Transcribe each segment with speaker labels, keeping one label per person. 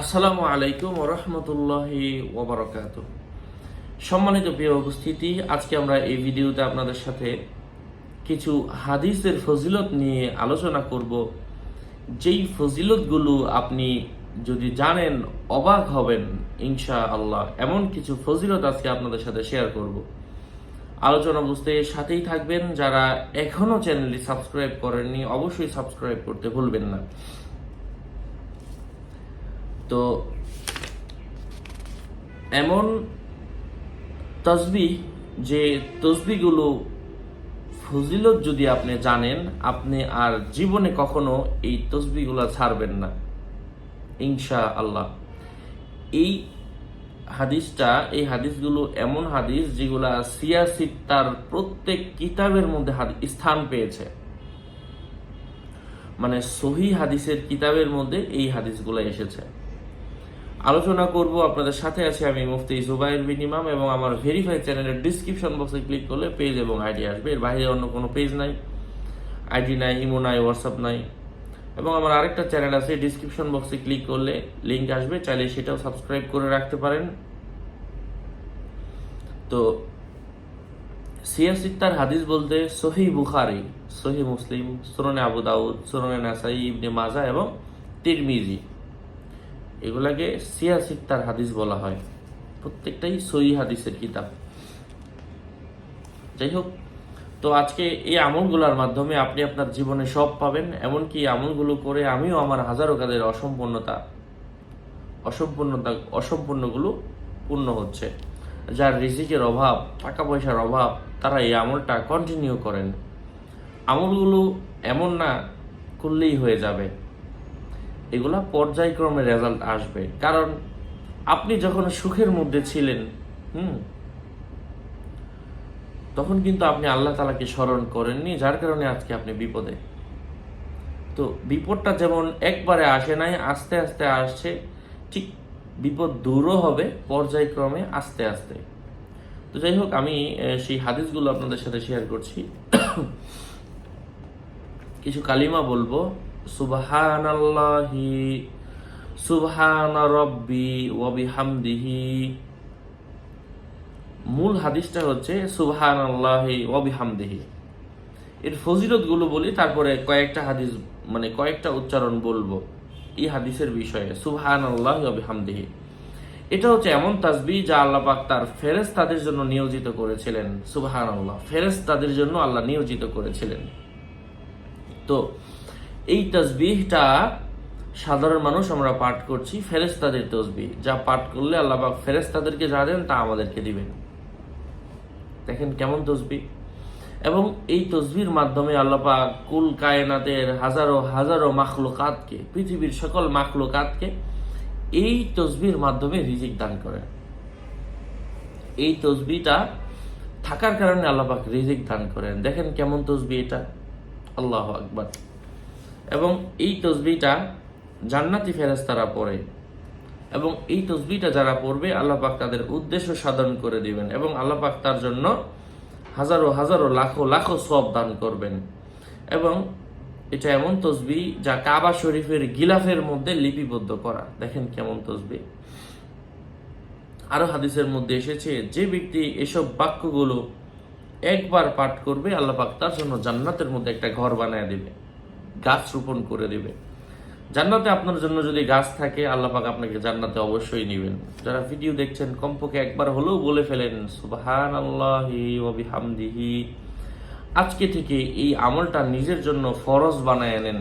Speaker 1: আসসালামু আলাইকুম রহমতুল্লাহি ওবরাকাত সম্মানিত প্রিয় উপস্থিতি, আজকে আমরা এই ভিডিওতে আপনাদের সাথে কিছু হাদিসের ফজিলত নিয়ে আলোচনা করব। যেই ফজিলতগুলো আপনি যদি জানেন, অবাক হবেন ইনশা আল্লাহ এমন কিছু ফজিলত আজকে আপনাদের সাথে শেয়ার করব। আলোচনা বুঝতে সাথেই থাকবেন। যারা এখনও চ্যানেলটি সাবস্ক্রাইব করেননি, অবশ্যই সাবস্ক্রাইব করতে ভুলবেন না। তো এমন তসবি যে তসবিগুলো ফজিলত যদি আপনি জানেন, আপনি আর জীবনে কখনো এই তসবিগুলো ছাড়বেন না। ইনশা আল্লাহ এই হাদিসটা, এই হাদিসগুলো এমন হাদিস যেগুলা সিয়াসিত তার প্রত্যেক কিতাবের মধ্যে স্থান পেয়েছে। মানে সহি হাদিসের কিতাবের মধ্যে এই হাদিসগুলো এসেছে। আলোচনা করব। আপনাদের সাথে আছে আমি মুফতি জুবাইর বিন ইমাম এবং আমার ভেরিফাই চ্যানেলের ডিসক্রিপশন বক্সে ক্লিক করলে পেজ এবং আইডি আসবে। এর বাইরে অন্য কোনো পেজ নাই। আইডি নাই ইমো নাই হোয়াটসঅ্যাপ নাই। এবং আমার আরেকটা চ্যানেল আছে ডিসক্রিপশন বক্সে ক্লিক করলে লিংক আসবে। চাইলে সেটাও সাবস্ক্রাইব করে রাখতে পারেন। তো সিয়াসিত্তার হাদিস বলতে সহি বুখারি সহি মুসলিম সুরনে আবু দাউদ সুরনে নাসাই, ইবনে মাজা এবং তিরমিজি। এগুলাকে সিয়াসিত্তার হাদিস বলা হয়। প্রত্যেকটাই সহি হাদিসের কিতাব। যাই হোক, তো আজকে এই আমলগুলোর মাধ্যমে আপনি আপনার জীবনে সব পাবেন, এমনকি আমলগুলো করে আমিও আমার হাজারো কাজের অসম্পূর্ণতা অসম্পূর্ণতা, অসম্পূর্ণগুলো পূর্ণ হচ্ছে। যার রিজিকের অভাব টাকা পয়সার অভাব, তারা এই আমলটা কন্টিনিউ করেন। আমলগুলো এমন না করলেই হয়ে যাবে। এগুলা পর্যায়ক্রমে রেজাল্ট আসবে। কারণ আপনি যখন সুখের মধ্যে ছিলেন, হুম, তখন কিন্তু আপনি আল্লাহ তালাকে স্মরণ করেননি, যার কারণে আজকে আপনি বিপদে। তো বিপদটা যেমন একবারে আসে নাই, আস্তে আস্তে আসছে, ঠিক বিপদ দূরও হবে, পর্যায়ক্রমে আস্তে আস্তে। তো যাই হোক, আমি সেই হাদিসগুলো আপনাদের সাথে শেয়ার করছি। কিছু কালিমা বলব। সুবহান আল্লাহি সুবহান রব্বি ওয়াবিহামদিহি মূল হাদিসটা হচ্ছে সুবহান আল্লাহি ওয়াবিহামদিহি এর ফজিলতগুলো বলি, তারপরে কয়েকটা হাদিস মানে কয়েকটা উচ্চারণ বলব এই হাদিসের বিষয়ে সুবহান আল্লাহ ওয়াবিহামদিহি এটা হচ্ছে এমন তাসবি যা আল্লাহ পাক তার ফেরেস তাদের জন্য নিয়োজিত করেছিলেন সুবহান আল্লাহ ফেরেস তাদের জন্য আল্লাহ নিয়োজিত করেছিলেন। তো এই তসবিহটা সাধারণ মানুষ আমরা পাঠ করছি ফেরেস্তাদের তসবি যা পাঠ করলে আল্লাহ পাক ফেরেস্তাদেরকে যা দেন তা আমাদেরকে দিবেন। দেখেন কেমন তসবি এবং এই তসবির মাধ্যমে আল্লাহ পাক কুল কায়নাতের হাজারো হাজারো মাখলুকাতকে, পৃথিবীর সকল মাখলুকাতকে এই তসবির মাধ্যমে রিজিক দান করেন। এই তসবিটা থাকার কারণে আল্লাহ পাক রিজিক দান করেন। দেখেন কেমন তসবি এটা। আল্লাহ আকবার। এবং এই তসবিটা জান্নাতি ফেরেস্তারা পড়ে। এবং এই তসবিটা যারা পড়বে, আল্লাহ পাক তাদের উদ্দেশ্য সাধন করে দিবেন এবং আল্লাহ পাক তার জন্য হাজারো হাজারো, লাখো লাখো সব দান করবেন। এবং এটা এমন তসবি যা কাবা শরীফের গিলাফের মধ্যে লিপিবদ্ধ করা। দেখেন কেমন তসবি আরও হাদিসের মধ্যে এসেছে, যে ব্যক্তি এসব বাক্যগুলো একবার পাঠ করবে, আল্লাহ পাক তার জন্য জান্নাতের মধ্যে একটা ঘর বানায় দিবে। গাছ রোপণ করে দেবে। জান্নাতে আপনার জন্য যদি গাছ থাকে, আল্লাহ পাক আপনাকে জান্নাতে অবশ্যই নেবেন। যারা ভিডিও দেখছেন, কমপক্ষে একবার হলেও বলে ফেলেন সুবহান আল্লাহি ওয়াবিহামদিহি আজকে থেকে এই আমলটা নিজের জন্য ফরজ বানায় নেন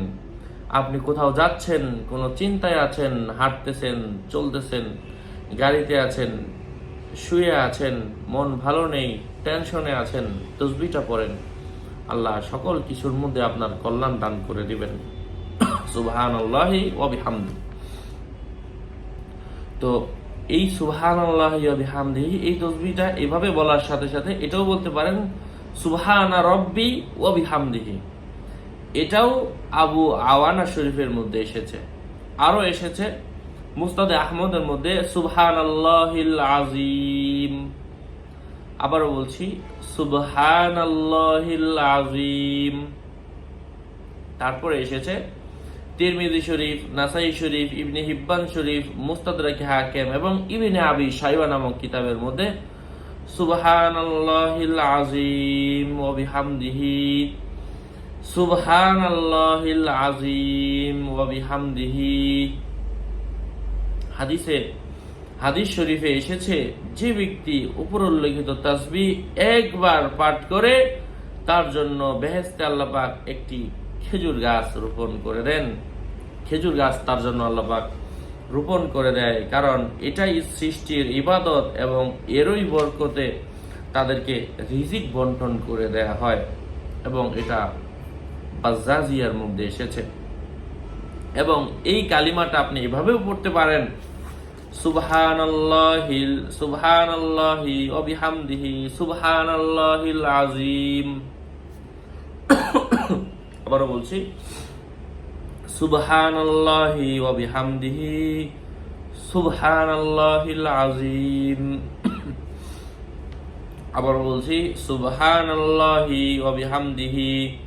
Speaker 1: আপনি কোথাও যাচ্ছেন, কোনো চিন্তায় আছেন, হাঁটতেছেন, চলতেছেন, গাড়িতে আছেন, শুয়ে আছেন, মন ভালো নেই, টেনশনে আছেন তসবিটা পড়েন। আল্লাহ সকল কিছুর মধ্যে আপনার কল্যাণ দান করে দিবেন। সুবহান আল্লাহি তো এই সুবহান আল্লাহি এই তসবিটা এভাবে বলার সাথে সাথে এটাও বলতে পারেন, সুবহানা রব্বি ওয়াবিহামদিহি এটাও আবু আওয়ানা শরীফের মধ্যে এসেছে। আরও এসেছে মুস্তাদে আহমদের মধ্যে সুবহান আল্লাহিল আজিম আবারও বলছি সুবহান আজিম তারপরে এসেছে, তিরমিজি শরীফ, নাসাই শরীফ, ইবনে হিব্বান শরীফ মুস্তাদরাক হাকিম এবং ইবনে আবি শাইবা নামক কিতাবের মধ্যে, সুবহানাল্লাহিল আজিম ওয়া বিহামদিহি সুবহানাল্লাহিল আজিম ওয়া বিহামদিহি হাদিসে হাদিস শরীফে এসেছে, যে ব্যক্তি উপর উল্লেখিত তাসবি একবার পাঠ করে, তার জন্য বেহেস্তে আল্লাহ পাক একটি খেজুর গাছ রোপণ করে দেন। খেজুর গাছ তার জন্য আল্লাহ পাক রোপণ করে দেয়, কারণ এটাই সৃষ্টির ইবাদত এবং এরই বরকতে তাদেরকে রিজিক বন্টন করে দেয়া হয় এবং এটা বাজাজিয়ার মধ্যে এসেছে। এবং এই কালিমাটা আপনি এভাবেও পড়তে পারেন সুবহানাল্লাহিল সুবহানাল্লাহি, ওয়া বিহামদিহি, সুবহানাল্লাহিল আযীম। আবারও বলছি, সুবহানাল্লাহি ওয়া বিহামদিহি, সুবহানাল্লাহিল আযীম। আবার বলছি, সুবহানাল্লাহি ওয়া বিহামদিহি,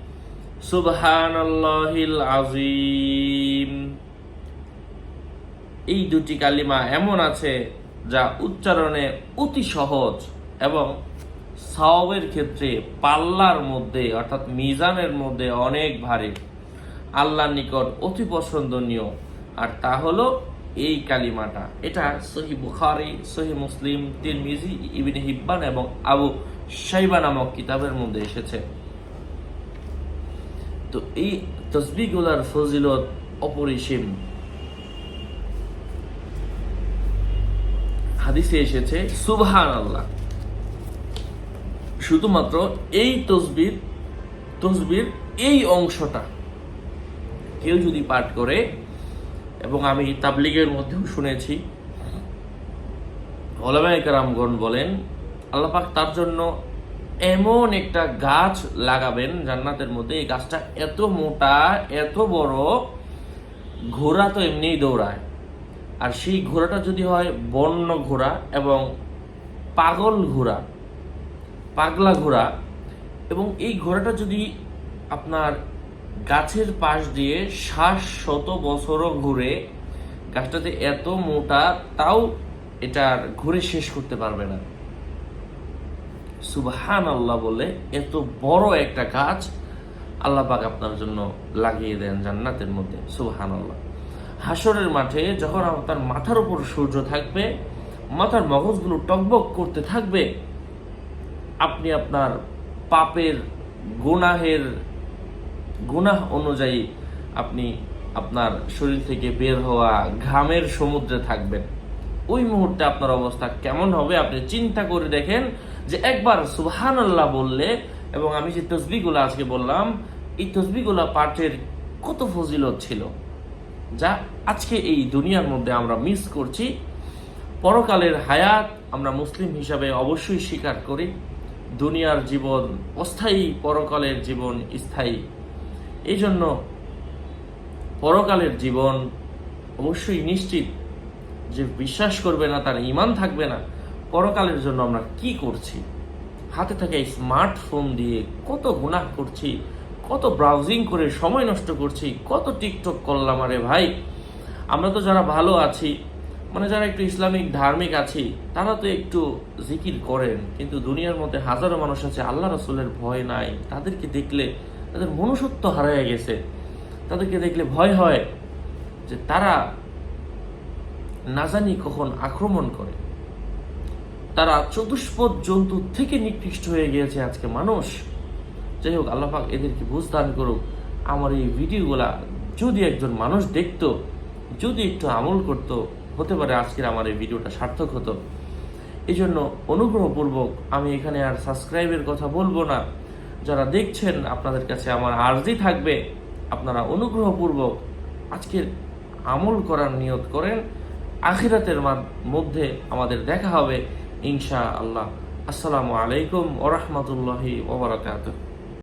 Speaker 1: সুবহানাল্লাহিল আযীম। এই দুটি কালিমা এমন আছে যা উচ্চারণে অতি সহজ এবং সওয়াবের ক্ষেত্রে পাল্লার মধ্যে, অর্থাৎ মিজানের মধ্যে অনেক ভারী। আল্লাহর নিকট অতি পছন্দনীয়। আর তা হলো এই কালিমাটা। এটা সহি বুখারি, সহি মুসলিম, তিরমিজি, ইবিন হিব্বান এবং আবু সাইবা নামক কিতাবের মধ্যে এসেছে। তো এই তসবিগুলার ফজিলত অপরিসীম। হাদিসে এসেছে সুবহান আল্লাহ শুধুমাত্র এই তসবির তসবির এই অংশটা কেউ যদি পাঠ করে, এবং আমি তাবলিগের মধ্যেও শুনেছি কেরামগণ বলেন আল্লাপাক তার জন্য এমন একটা গাছ লাগাবেন জান্নাতের মধ্যে, এই গাছটা এত মোটা, এত বড়, ঘোড়া তো এমনিই দৌড়ায়। আর সেই ঘোড়াটা যদি হয় বন্য ঘোড়া এবং পাগল ঘোড়া, পাগলা ঘোড়া, এবং এই ঘোড়াটা যদি আপনার গাছের পাশ দিয়ে ষাট শত বছরও ঘুরে গাছটাতে এত মোটা, তাও এটার ঘুরে শেষ করতে পারবে না। সুবহান আল্লাহ বলে এত বড় একটা গাছ আল্লাহ পাক আপনার জন্য লাগিয়ে দেন জান্নাতের মধ্যে। সুবহান আল্লাহ হাসরের মাঠে যখন আপনার মাথার উপর সূর্য থাকবে, মাথার মগজগুলো টকবক করতে থাকবে, আপনি আপনার পাপের গুনাহের গুনাহ অনুযায়ী আপনি আপনার শরীর থেকে বের হওয়া ঘামের সমুদ্রে থাকবেন। ওই মুহূর্তে আপনার অবস্থা কেমন হবে আপনি চিন্তা করে দেখেন যে একবার সুহান আল্লাহ বললে, এবং আমি যে তসবিগুলো আজকে বললাম, এই তসবিগুলো পাঠের কত ফজিলত ছিল। যা আজকে এই দুনিয়ার মধ্যে আমরা মিস করছি। পরকালের হায়াত আমরা মুসলিম হিসাবে অবশ্যই স্বীকার করি। দুনিয়ার জীবন, অস্থায়ী পরকালের জীবন স্থায়ী। এই জন্য পরকালের জীবন অবশ্যই নিশ্চিত যে বিশ্বাস করবে না, তার ইমান থাকবে না। পরকালের জন্য আমরা কি করছি? হাতে থাকা স্মার্টফোন দিয়ে কত গুনাহ করছি? কত ব্রাউজিং করে সময় নষ্ট করছি, কত টিকটক করলাম, আরে ভাই। আমরা তো যারা ভালো আছি মানে যারা একটু ইসলামিক, ধার্মিক আছি, তারা তো একটু জিকির করেন। কিন্তু দুনিয়ার মধ্যে হাজারো মানুষ আছে, আল্লাহ রসুলের ভয় নাই। তাদেরকে দেখলে তাদের মনুষ্যত্ব হারায় গেছে। তাদেরকে দেখলে ভয় হয় যে তারা না জানি কখন আক্রমণ করে। তারা চতুষ্পদ জন্তু থেকে নিকৃষ্ট হয়ে গিয়েছে আজকে মানুষ। যাই হোক আল্লাহাক এদেরকে বুঝ দান করুক। আমার এই ভিডিওগুলা যদি একজন মানুষ দেখতো, যদি একটু আমল করত, হতে পারে আজকের আমার এই ভিডিওটা সার্থক হতো। এই জন্য অনুগ্রহপূর্বক আমি এখানে আর সাবস্ক্রাইবের কথা বলব না। যারা দেখছেন, আপনাদের কাছে আমার আর্জি থাকবে। আপনারা অনুগ্রহপূর্বক আজকের আমল করার নিয়ত করেন। আখিরাতের মধ্যে আমাদের দেখা হবে। ইনশা আল্লাহ আসসালামু আলাইকুম ওরহমতুল্লাহি ওবরাকাতুহ